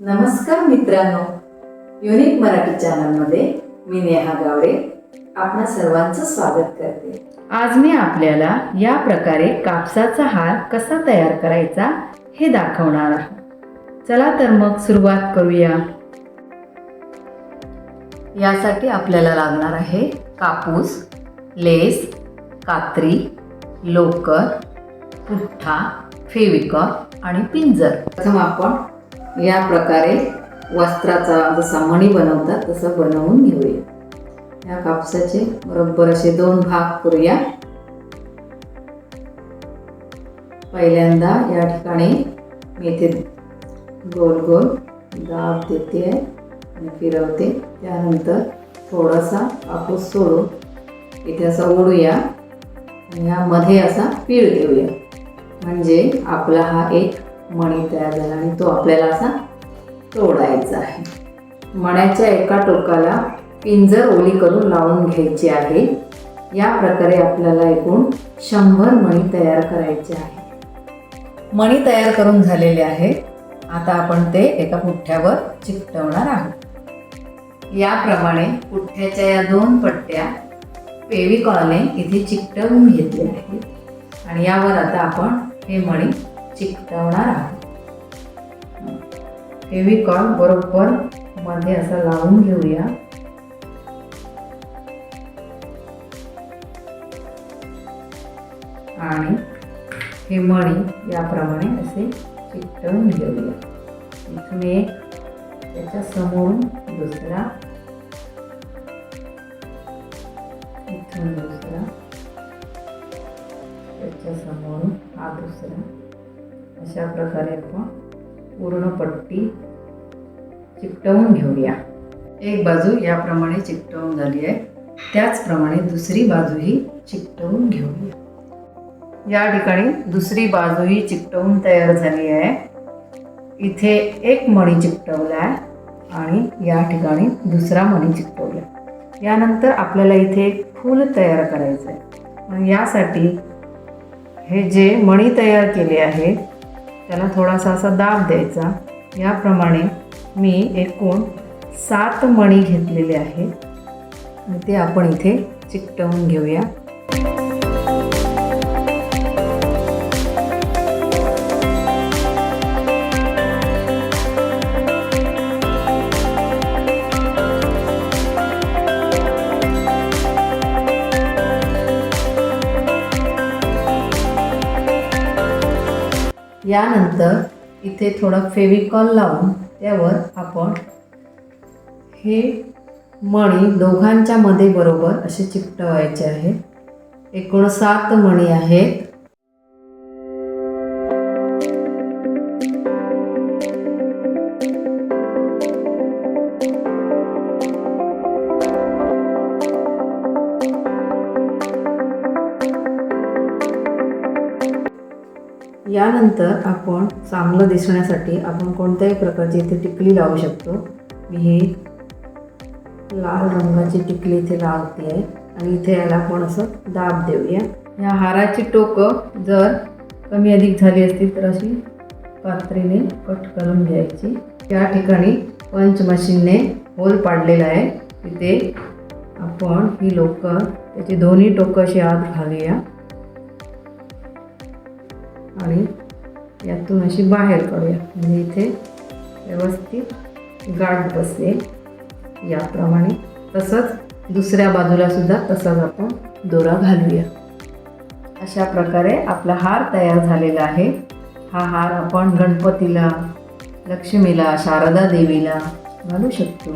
नमस्कार मित्रांनो. युनिक मराठी चॅनलमध्ये मी नेहा गावडे. आपणा सर्वांचं स्वागत करते. आज मी आपल्याला या प्रकारे कापसाचा हार कसा तयार करायचा हे दाखवणार आहे चला तर मग सुरुवात करूया. यासाठी आपल्याला लागणार आहे कापूस लेस कात्री लोकर पुठ्ठा फेविकॉल आणि पिंजर. प्रथम आपण या प्रकारे वस्त्राचा जसा मणी बनवतात तसं बनवून घेऊया. या कापसाचे बरोबर असे दोन भाग करूया. पहिल्यांदा या ठिकाणी मी इथे गोल गोल दाब देते आणि फिरवते. त्यानंतर थोडासा कापूस सोडून इथे असा ओढूया आणि यामध्ये असा पीळ देऊया. म्हणजे आपला हा एक मणी तयार झाला आणि तो आपल्याला असा तोडायचा आहे. मण्याच्या एका टोकाला पिंजर ओली करून लावून घ्यायची आहे. या प्रकारे आपल्याला एकूण शंभर मणी तयार करायचे आहे. मणी तयार करून झालेले आहे. आता आपण ते एका पुठ्ठ्यावर चिकटवणार आहोत. याप्रमाणे पुठ्ठ्याच्या या दोन पट्ट्या फेविकॉलने इथे चिकटवून घेतले आहेत. आणि यावर आता आपण हे मणी चिकटवणार आहोत फेविकॉल बरोबर मध्ये असं लावून घेऊया. आणि हे मणी याप्रमाणे असे चिकटवून घेऊया. इथून एक त्याच्या समोरून दुसरा. इथून दुसरा. त्याच्या समोरून हा दुसरा. अशा प्रकारे आपण पूर्ण पट्टी चिकटवून घेऊया. एक बाजू याप्रमाणे चिकटवून झाली आहे. त्याचप्रमाणे दुसरी बाजूही चिकटवून घेऊया. या ठिकाणी दुसरी बाजूही चिकटवून तयार झाली आहे. इथे एक मणी चिकटवला आहे आणि या ठिकाणी दुसरा मणी चिकटवला आहे. यानंतर आपल्याला इथे एक फूल तयार करायचं आहे. यासाठी हे जे मणी तयार केले आहे त्याला थोडासा असा दाब द्यायचा. याप्रमाणे मी एकूण सात मणी घेतलेले आहेत. आणि ते आपण इथे चिकटवून घेऊया. यानंतर इथे थोडा फेविकॉल लावून त्यावर आपण हे मणी दोघांच्या मध्ये बरोबर असे चिकटवायचे आहे. एकूण सात मणी आहेत. यानंतर आपण चांगलं दिसण्यासाठी आपण कोणत्याही प्रकारची इथे टिकली लावू शकतो. मी ही लाल रंगाची टिकली इथे लावते आहे आणि इथे याला आपण असं दाब देऊया. या हाराची टोकं जर कमी अधिक झाली असतील तर अशी कात्रीने कट करून घ्यायची. त्या ठिकाणी पंच मशीनने होल पाडलेला आहे. तिथे आपण ही लोकं त्याची दोन्ही टोकं अशी आत घालूया. आणि यातून अशी बाहेर काढूया. म्हणजे इथे व्यवस्थित गाठ बसेल. याप्रमाणे तसंच दुसऱ्या बाजूला सुद्धा तसाच आपण दोरा घालूया. अशा प्रकारे आपला हार तयार झालेला आहे. हा हार आपण गणपतीला लक्ष्मीला शारदा देवीला घालू शकतो.